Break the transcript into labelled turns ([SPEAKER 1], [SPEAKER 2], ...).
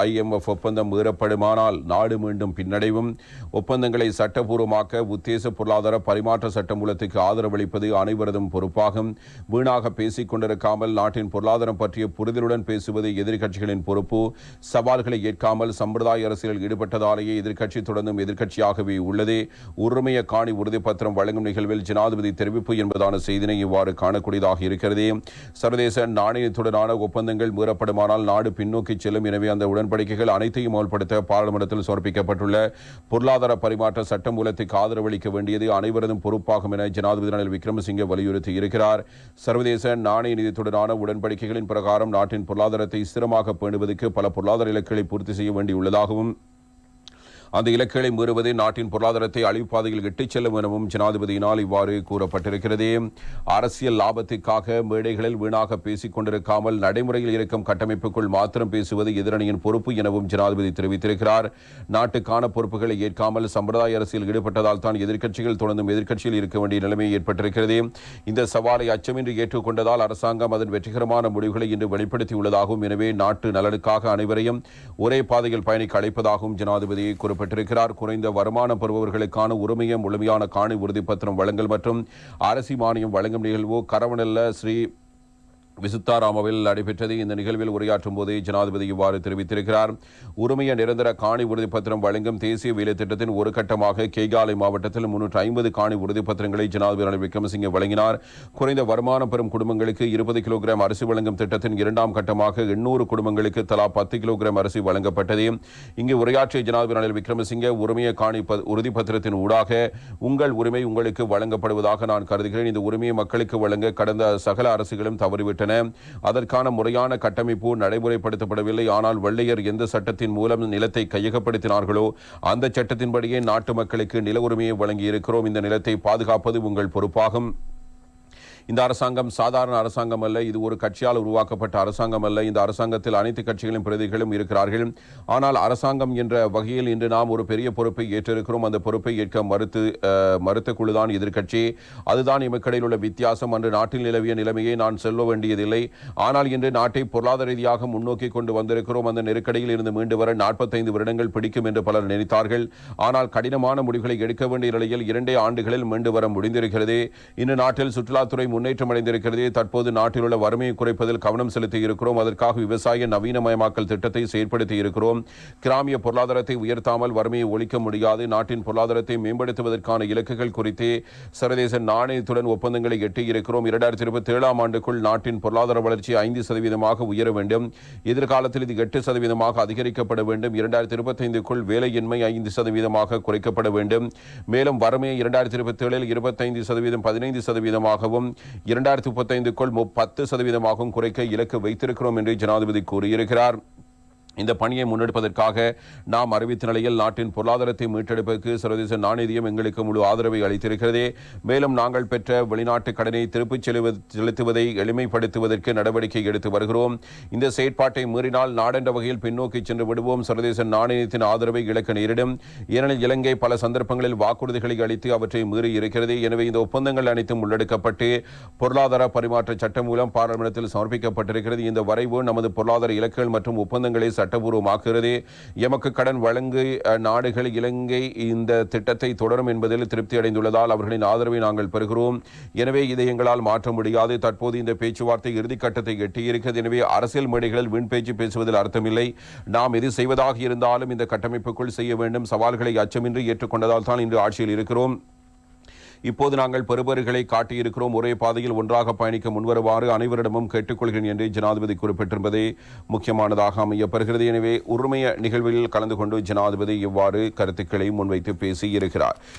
[SPEAKER 1] IMF ஒப்பந்தம் மீறப்படுமானால் நாடு மீண்டும் பின்னடைவும். ஒப்பந்தங்களை சட்டபூர்வமாக்க உத்தேச பொருளாதார பரிமாற்ற சட்டமூலத்துக்கு ஆதரவளிப்பது அனைவரதும் பொறுப்பாகும். வீணாக பேசிக் கொண்டிருக்காமல் நாட்டின் பொருளாதாரம் பற்றிய புரிதலுடன் பேசுவது எதிர்க்கட்சிகளின் பொறுப்பு. சவால்களை ஏற்காமல் சம்பிரதாய அரசியலில் ஈடுபட்டதாலேயே எதிர்க்கட்சி தொடர்ந்தும் எதிர்க்கட்சியாகவே உள்ளது. உரிமைய காணி உறுதிப்பத்திரம் வழங்கும் நிகழ்வில் ஜனாதிபதி தெரிவிப்பு என்பதான செய்தினை இவ்வாறு காணக்கூடியதாக இருக்கிறது. சர்வதேச நாணயத்துடனான ஒப்பந்தங்கள் மீறப்படுமானால் நாடு பின்னோக்கி செல்லும். எனவே அந்த உடன்படிக்கைகள் அனைத்தையும் அமல்படுத்த பாராளுமன்றத்தில் சமர்ப்பிக்கப்பட்டுள்ள பொருளாதார பரிமாற்ற சட்ட மூலத்துக்கு ஆதரவளிக்க வேண்டியது அனைவரதும் பொறுப்பாகும் என ஜனாதிபதி ரணில் விக்ரமசிங்கே வலியுறுத்தி இருக்கிறார். சர்வதேச நாணய நிதியத்துடனான உடன்படிக்கைகளின் பிரகாரம் நாட்டின் பொருளாதாரத்தை ஸ்திரமாக பேணுவதற்கு பல பொருளாதார இலக்குகளை பூர்த்தி செய்ய வேண்டியுள்ளதாகவும் அந்த இலக்குகளை மீறுவதே நாட்டின் பொருளாதாரத்தை அழிவுப்பாதையில் இட்டுச் செல்லும் எனவும் ஜனாதிபதியினால் இவ்வாறு கூறப்பட்டிருக்கிறது. அரசியல் லாபத்துக்காக மேடைகளில் வீணாக பேசிக் கொண்டிருக்காமல் நடைமுறையில் இருக்கும் கட்டமைப்புக்குள் மாத்திரம் பேசுவது எதிரணியின் பொறுப்பு எனவும் ஜனாதிபதி தெரிவித்திருக்கிறார். நாட்டுக்கான பொறுப்புகளை ஏற்காமல் சம்பிரதாய அரசியல் ஈடுபட்டதால் தான் எதிர்க்கட்சிகள் தொடர்ந்தும் எதிர்க்கட்சியில் இருக்க வேண்டிய நிலைமை ஏற்பட்டிருக்கிறது. இந்த சவாலை அச்சமின்றி ஏற்றுக்கொண்டதால் அரசாங்கம் அதன் வெற்றிகரமான முடிவுகளை இன்று வெளிப்படுத்தியுள்ளதாகவும் எனவே நாட்டு நலனுக்காக அனைவரையும் ஒரே பாதையில் பயணிக்க அழைப்பதாகவும் ஜனாதிபதி குறிப்பிட்டிருக்கிறார் குறைந்த வருமானம் பெறுபவர்களுக்கான உரிமைய முழுமையான காணி உறுதிப்பத்திரம் வழங்கல் மற்றும் அரசி மானியம் வழங்கும் நிகழ்வு. கரவனல்ல ஸ்ரீ விசுத்தாராமவில் நடைபெற்றது. இந்த நிகழ்வில் உரையாற்றும் போது ஜனாதிபதி இவ்வாறு தெரிவித்திருக்கிறார். உரிமைய நிரந்தர காணி உறுதிப்பத்திரம் வழங்கும் தேசிய வேலை திட்டத்தின் ஒரு கட்டமாக கேகாலை மாவட்டத்தில் முன்னூற்று ஐம்பது காணி உறுதிப்பத்திரங்களை ஜனாதிபதி ரணில் விக்ரமசிங்கே வழங்கினார். குறைந்த வருமானம் பெறும் குடும்பங்களுக்கு இருபது கிலோகிராம் அரிசி வழங்கும் திட்டத்தின் இரண்டாம் கட்டமாக எண்ணூறு குடும்பங்களுக்கு தலா பத்து கிலோகிராம் அரிசி வழங்கப்பட்டது. இங்கு உரையாற்றிய ஜனாதிபதி ரணில் விக்ரமசிங்கே உரிமைய காணி ப- உறுதிப்பத்திரத்தின் ஊடாக உங்கள் உரிமை உங்களுக்கு வழங்கப்படுவதாக நான் கருதுகிறேன். இந்த உரிமையை மக்களுக்கு வழங்க கடந்த சகல அரசுகளும் தவறிவிட்டன. அதற்கான முறையான கட்டமைப்பு நடைமுறைப்படுத்தப்படவில்லை. ஆனால் வெள்ளையர் எந்த சட்டத்தின் மூலம் நிலத்தை கையகப்படுத்தினார்களோ அந்த சட்டத்தின்படியே நாட்டு மக்களுக்கு நில உரிமையை வழங்கி இருக்கிறோம் இந்த நிலத்தை பாதுகாப்பது உங்கள் பொறுப்பாகும். இந்த அரசாங்கம் சாதாரண அரசாங்கம் அல்ல. இது ஒரு கட்சியால் உருவாக்கப்பட்ட அரசாங்கம் அல்ல. இந்த அரசாங்கத்தில் அனைத்து கட்சிகளின் பிரதிகளும் இருக்கிறார்கள். ஆனால் அரசாங்கம் என்ற வகையில் இன்று நாம் ஒரு பெரிய பொறுப்பை ஏற்றிருக்கிறோம். அந்த பொறுப்பை ஏற்க மறுத்து மறுத்த குழுதான் எதிர்க்கட்சி. அதுதான் எமக்கடையில் உள்ள வித்தியாசம். அன்று நாட்டில் நிலவிய நிலைமையை நான் செல்ல வேண்டியதில்லை. ஆனால் இன்று நாட்டை பொருளாதார ரீதியாக முன்னோக்கி கொண்டு வந்திருக்கிறோம். அந்த நெருக்கடியில் இருந்து மீண்டு வர நாற்பத்தைந்து வருடங்கள் பிடிக்கும் என்று பலர் நினைத்தார்கள். ஆனால் கடினமான முடிவுகளை எடுக்க வேண்டிய நிலையில் இரண்டே ஆண்டுகளில் மீண்டு வர முடிந்திருக்கிறது. இன்று நாட்டில் சுற்றுலாத்துறை முன்னேற்றம் அடைந்திருக்கிறது தற்போது நாட்டில் உள்ள வறுமையை குறைப்பதில் கவனம் செலுத்தி இருக்கிறோம் அதற்காக விவசாய நவீனமயமாக்கல் திட்டத்தை செயற்படுத்தி இருக்கிறோம் கிராமிய பொருளாதாரத்தை உயர்த்தாமல் வறுமையை ஒழிக்க முடியாது. நாட்டின் பொருளாதாரத்தை மேம்படுத்துவதற்கான இலக்குகள் குறித்து சர்வதேச நாணயத்துடன் ஒப்பந்தங்களை எட்டியிருக்கிறோம். இரண்டாயிரத்தி இருபத்தி ஏழாம் ஆண்டுக்குள் நாட்டின் பொருளாதார வளர்ச்சி ஐந்து சதவீதமாக உயர வேண்டும். எதிர்காலத்தில் இது எட்டு சதவீதமாக அதிகரிக்கப்பட வேண்டும். இரண்டாயிரத்தி இருபத்தைந்துக்குள் வேலையின்மை ஐந்து சதவீதமாக குறைக்கப்பட வேண்டும். மேலும் வறுமையை இரண்டாயிரத்தி இருபத்தி ஏழில் இருபத்தைந்து சதவீதம் பதினைந்து சதவீதமாகவும் இரண்டாயிரத்தி முப்பத்தைந்துக்குள் பத்து சதவீதமாகவும் குறைக்க இலக்கு வைத்திருக்கிறோம் என்று ஜனாதிபதி கூறியிருக்கிறார். இந்த பணியை முன்னெடுப்பதற்காக நாம் அறிவித்த நிலையில் நாட்டின் பொருளாதாரத்தை மீட்டெடுப்பதற்கு சர்வதேச நாணயம் எங்களுக்கு முழு ஆதரவை அளித்திருக்கிறது. மேலும் நாங்கள் பெற்ற வெளிநாட்டு கடனை திருப்பிச் செலுத்துவதை எளிமைப்படுத்துவதற்கு நடவடிக்கை எடுத்து வருகிறோம். இந்த செயற்பாட்டை மீறினால் நாடென்ற வகையில் பின்னோக்கி சென்று விடுவோம். சர்வதேச நாணயத்தின் ஆதரவை இழக்க நேரிடும். ஏனெனில் இலங்கை பல சந்தர்ப்பங்களில் வாக்குறுதிகளை அளித்து அவற்றை மீறி இருக்கிறது. எனவே இந்த ஒப்பந்தங்கள் அனைத்தும் உள்ளெடுக்கப்பட்டு பொருளாதார பரிமாற்ற சட்டம் மூலம் பாராளுமன்றத்தில் சமர்ப்பிக்கப்பட்டிருக்கிறது. இந்த வரைவு நமது பொருளாதார இலக்குகள் மற்றும் ஒப்பந்தங்களை சட்டபூர்வமாக்குகிறது. எமக்கு கடன் வழங்கு நாடுகள் இலங்கை இந்த திட்டத்தை தொடரும் என்பதில் திருப்தி அடைந்துள்ளதால் அவர்களின் ஆதரவை நாங்கள் பெறுகிறோம். எனவே இதை எங்களால் மாற்ற முடியாது. தற்போது இந்த பேச்சுவார்த்தை இறுதிக்கட்டத்தை எட்டியிருக்கிறது. எனவே அரசியல் மேடைகளில் வீண் பேச்சு பேசுவதில் அர்த்தமில்லை. நாம் எது செய்வதாக இருந்தாலும் இந்த கட்டமைப்புக்குள் செய்ய வேண்டும். சவால்களை அச்சமின்றி ஏற்றுக்கொண்டதால் தான் இன்று ஆட்சியில் இருக்கிறோம். இப்போது நாங்கள் பெறுபர்களை காட்டியிருக்கிறோம். ஒரே பாதையில் ஒன்றாக பயணிக்க முன்வருமாறு அனைவரிடமும் கேட்டுக்கொள்கிறேன் என்று ஜனாதிபதி குறிப்பிட்டிருப்பதே முக்கியமானதாக அமையப்படுகிறது எனவே உரிமைய நிகழ்வில் கலந்து கொண்டு ஜனாதிபதி இவ்வாறு கருத்துக்களை முன்வைத்து பேசியிருக்கிறார்.